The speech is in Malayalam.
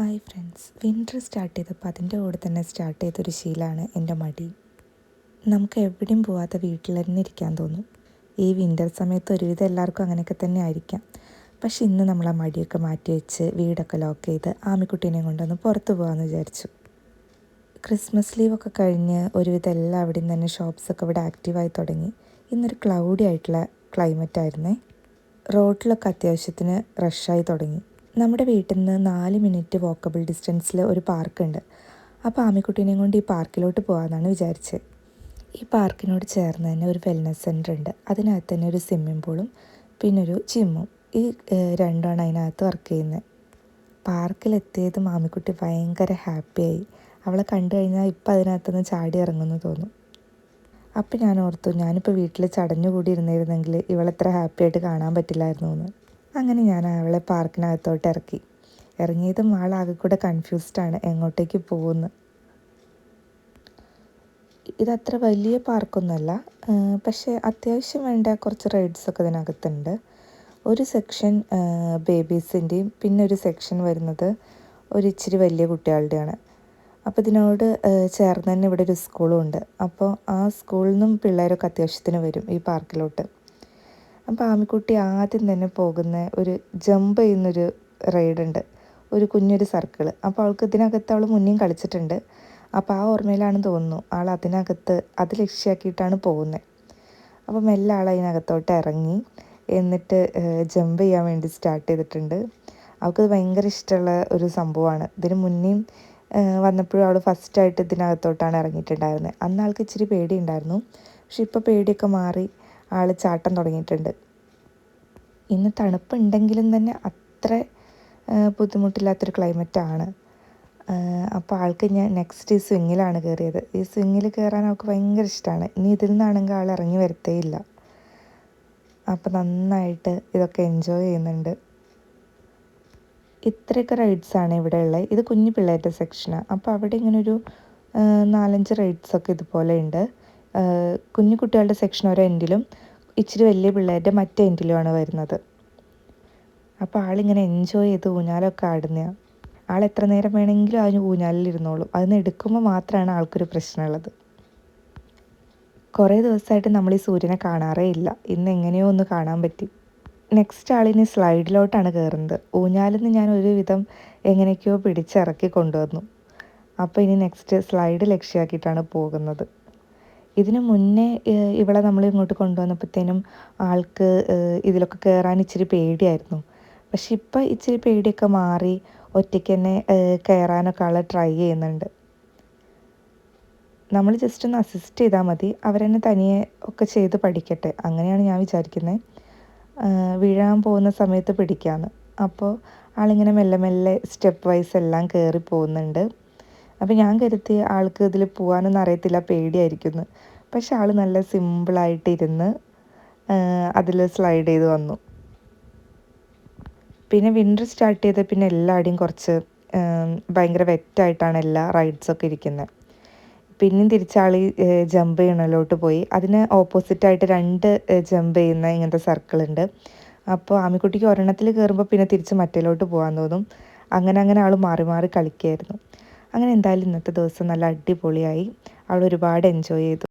ഹായ് ഫ്രണ്ട്സ് വിന്റർ സ്റ്റാർട്ട് ചെയ്തപ്പോൾ അതിന്റെ കൂടെ തന്നെ സ്റ്റാർട്ട് ചെയ്തൊരു ശീലമാണ് എന്റെ മടി. നമുക്ക് എവിടെയും പോവാത്ത വീട്ടിൽ തന്നെ ഇരിക്കാൻ തോന്നും. ഈ വിന്റർ സമയത്ത് ഒരുവിധം എല്ലാവർക്കും അങ്ങനെയൊക്കെ തന്നെ ആയിരിക്കാം. പക്ഷെ ഇന്ന് നമ്മൾ ആ മടിയൊക്കെ മാറ്റി വെച്ച് വീടൊക്കെ ലോക്ക് ചെയ്ത് ആമിക്കുട്ടീനെയും കൊണ്ടൊന്ന് പുറത്ത് പോകാമെന്ന് വിചാരിച്ചു. ക്രിസ്മസ് ലീവൊക്കെ കഴിഞ്ഞ് ഒരുവിധം എല്ലാം അവിടെ നിന്ന് തന്നെ ഷോപ്സൊക്കെ ഇവിടെ ആക്റ്റീവായി തുടങ്ങി. ഇന്നൊരു ക്ലൗഡി ആയിട്ടുള്ള ക്ലൈമറ്റ് ആയിരുന്നേ. റോഡിലൊക്കെ അത്യാവശ്യത്തിന് റഷായി തുടങ്ങി. നമ്മുടെ വീട്ടിൽ നിന്ന് നാല് മിനിറ്റ് വോക്കബിൾ ഡിസ്റ്റൻസിൽ ഒരു പാർക്കുണ്ട്. അപ്പോൾ ആമിക്കുട്ടീനെയും കൊണ്ട് ഈ പാർക്കിലോട്ട് പോകാമെന്നാണ് വിചാരിച്ചത് ഈ പാർക്കിനോട് ചേർന്ന് തന്നെ ഒരു വെൽനസ് സെന്റർ ഉണ്ട്. അതിനകത്ത് തന്നെ ഒരു സ്വിമ്മിംഗ് പൂളും പിന്നെ ഒരു ജിമ്മും ഈ രണ്ടാണ് അതിനകത്ത് വർക്ക് ചെയ്യുന്നത് പാർക്കിലെത്തിയത് മാമിക്കുട്ടി ഭയങ്കര ഹാപ്പിയായി അവളെ കണ്ടു കഴിഞ്ഞാൽ ഇപ്പം അതിനകത്തുനിന്ന് ചാടി ഇറങ്ങുമെന്ന് തോന്നും. അപ്പം ഞാൻ ഓർത്തു ഞാനിപ്പോൾ വീട്ടിൽ ചടഞ്ഞുകൂടി ഇരുന്നിരുന്നെങ്കിൽ ഇവളെത്ര ഹാപ്പിയായിട്ട് കാണാൻ പറ്റില്ലായിരുന്നു എന്ന് അങ്ങനെ ഞാൻ അവളെ പാർക്കിനകത്തോട്ട് ഇറക്കി. ഇറങ്ങിയതും ആളാകെ കൂടെ കൺഫ്യൂസ്ഡാണ് എങ്ങോട്ടേക്ക് പോകുന്നു? ഇതത്ര വലിയ പാർക്കൊന്നുമല്ല. പക്ഷേ അത്യാവശ്യം വേണ്ട കുറച്ച് റൈഡ്സൊക്കെ ഇതിനകത്തുണ്ട് ഒരു സെക്ഷൻ ബേബീസിന്റെയും പിന്നെ ഒരു സെക്ഷൻ വരുന്നത് ഒരു ഇച്ചിരി വലിയ കുട്ടികളുടെയാണ്. അപ്പോൾ ഇതിനോട് ചേർന്ന് തന്നെ ഇവിടെ ഒരു സ്കൂളും ഉണ്ട്. അപ്പോൾ ആ സ്കൂളിൽ നിന്നും പിള്ളേരൊക്കെ അത്യാവശ്യത്തിന് വരും ഈ പാർക്കിലോട്ട് അപ്പോൾ ആമിക്കുട്ടി ആദ്യം തന്നെ പോകുന്ന ഒരു ജമ്പ് ചെയ്യുന്നൊരു റൈഡുണ്ട് ഒരു കുഞ്ഞൊരു സർക്കിൾ അപ്പോൾ അവൾക്ക് ഇതിനകത്ത് അവൾ മുന്നേയും കളിച്ചിട്ടുണ്ട്. അപ്പോൾ ആ ഓർമ്മയിലാണെന്ന് തോന്നുന്നു ആൾ അതിനകത്ത് അത് ലക്ഷ്യമാക്കിയിട്ടാണ് പോകുന്നത് അപ്പോൾ മെല്ലെ ആൾ അതിനകത്തോട്ട് ഇറങ്ങി എന്നിട്ട് ജമ്പ് ചെയ്യാൻ വേണ്ടി സ്റ്റാർട്ട് ചെയ്തിട്ടുണ്ട്. അവൾക്ക് ഭയങ്കര ഇഷ്ടമുള്ള ഒരു സംഭവമാണ്. ഇതിന് മുന്നേയും വന്നപ്പോഴും അവൾ ഫസ്റ്റായിട്ട് ഇതിനകത്തോട്ടാണ് ഇറങ്ങിയിട്ടുണ്ടായിരുന്നത് അന്ന് ആൾക്ക് ഇച്ചിരി പേടിയുണ്ടായിരുന്നു പക്ഷെ ഇപ്പോൾ പേടിയൊക്കെ മാറി. ആൾ ചാട്ടം തുടങ്ങിയിട്ടുണ്ട്. ഇന്ന് തണുപ്പുണ്ടെങ്കിലും തന്നെ അത്ര ബുദ്ധിമുട്ടില്ലാത്തൊരു ക്ലൈമറ്റാണ്. അപ്പോൾ ആൾക്ക് ഞാൻ നെക്സ്റ്റ് ഈ സ്വിങ്ങിലാണ് കയറിയത് ഈ സ്വിങ്ങിൽ കയറാൻ അവൾക്ക് ഭയങ്കര ഇഷ്ടമാണ് ഇനി ഇതിൽ നിന്നാണെങ്കിൽ ആൾ ഇറങ്ങി വരത്തേയില്ല അപ്പോൾ നന്നായിട്ട് ഇതൊക്കെ എൻജോയ് ചെയ്യുന്നുണ്ട്. ഇത്രയൊക്കെ റൈഡ്സാണ് ഇവിടെ ഉള്ളത്. ഇത് കുഞ്ഞു പിള്ളേരുടെ സെക്ഷനാണ് അപ്പോൾ അവിടെ ഇങ്ങനെ ഒരു നാലഞ്ച് റൈഡ്സൊക്കെ ഇതുപോലെ ഉണ്ട്. കുഞ്ഞു കുട്ടികളുടെ സെക്ഷൻ ഒരു എൻഡിലും ഇച്ചിരി വലിയ പിള്ളേരുടെ മറ്റേ എൻഡിലുമാണ് വരുന്നത്. അപ്പോൾ ആളിങ്ങനെ എൻജോയ് ചെയ്ത് ഊഞ്ഞാലൊക്കെ ആടുന്നതാണ് ആൾ എത്ര നേരം വേണമെങ്കിലും അതിന് ഊഞ്ഞാലിൽ ഇരുന്നോളും. അതിന് എടുക്കുമ്പോൾ മാത്രമാണ് ആൾക്കൊരു പ്രശ്നമുള്ളത്. കുറേ ദിവസമായിട്ട് നമ്മൾ ഈ സൂര്യനെ കാണാറേ ഇല്ല. ഇന്ന് എങ്ങനെയോ ഒന്ന് കാണാൻ പറ്റി. നെക്സ്റ്റ് ആളിനി സ്ലൈഡിലോട്ടാണ് കയറുന്നത് ഊഞ്ഞാലിൽ നിന്ന് ഞാൻ ഒരുവിധം എങ്ങനെയൊക്കെയോ പിടിച്ചിറക്കി കൊണ്ടുവന്നു. അപ്പോൾ ഇനി നെക്സ്റ്റ് സ്ലൈഡ് ലക്ഷ്യമാക്കിയിട്ടാണ് പോകുന്നത്. ഇതിന് മുന്നേ ഇവളെ നമ്മൾ ഇങ്ങോട്ട് കൊണ്ടുവന്നപ്പോഴത്തേനും ആൾക്ക് ഇതിലൊക്കെ കയറാൻ ഇച്ചിരി പേടിയായിരുന്നു. പക്ഷെ ഇപ്പം ഇച്ചിരി പേടിയൊക്കെ മാറി ഒറ്റയ്ക്ക് തന്നെ കയറാനൊക്കെ ആൾ ട്രൈ ചെയ്യുന്നുണ്ട്. നമ്മൾ ജസ്റ്റ് ഒന്ന് അസിസ്റ്റ് ചെയ്താൽ മതി. അവരെന്നെ തനിയെ ഒക്കെ ചെയ്ത് പഠിക്കട്ടെ. അങ്ങനെയാണ് ഞാൻ വിചാരിക്കുന്നത് വീഴാൻ പോകുന്ന സമയത്ത് പിടിക്കാമെന്ന് അപ്പോൾ ആളിങ്ങനെ മെല്ലെ മെല്ലെ സ്റ്റെപ്പ് വൈസ് എല്ലാം കയറി പോകുന്നുണ്ട്. അപ്പോൾ ഞാൻ കരുതി ആൾക്ക് ഇതിൽ പോകാനൊന്നും അറിയത്തില്ല പേടിയായിരിക്കുന്നു. പക്ഷെ ആൾ നല്ല സിമ്പിളായിട്ടിരുന്ന് അതിൽ സ്ലൈഡ് ചെയ്ത് വന്നു. പിന്നെ വിന്റർ സ്റ്റാർട്ട് ചെയ്ത പിന്നെ എല്ലാവരുടെയും കുറച്ച് ഭയങ്കര വെറ്റായിട്ടാണ് എല്ലാ റൈഡ്സൊക്കെ ഇരിക്കുന്നത് പിന്നെയും തിരിച്ചാൾ ജമ്പ് ചെയ്യണലോട്ട് പോയി. അതിന് ഓപ്പോസിറ്റായിട്ട് രണ്ട് ജമ്പ് ചെയ്യുന്ന ഇങ്ങനത്തെ സർക്കിൾ ഉണ്ട് അപ്പോൾ ആമിക്കുട്ടിക്ക് ഒരെണ്ണത്തിൽ കയറുമ്പോൾ പിന്നെ തിരിച്ച് മറ്റേലോട്ട് പോകാൻ തോന്നും. അങ്ങനെ അങ്ങനെ ആൾ മാറി മാറി കളിക്കുകയായിരുന്നു അങ്ങനെ എന്തായാലും ഇന്നത്തെ ദിവസം നല്ല അടിപൊളിയായി. അവൾ ഒരുപാട് എൻജോയ് ചെയ്തു.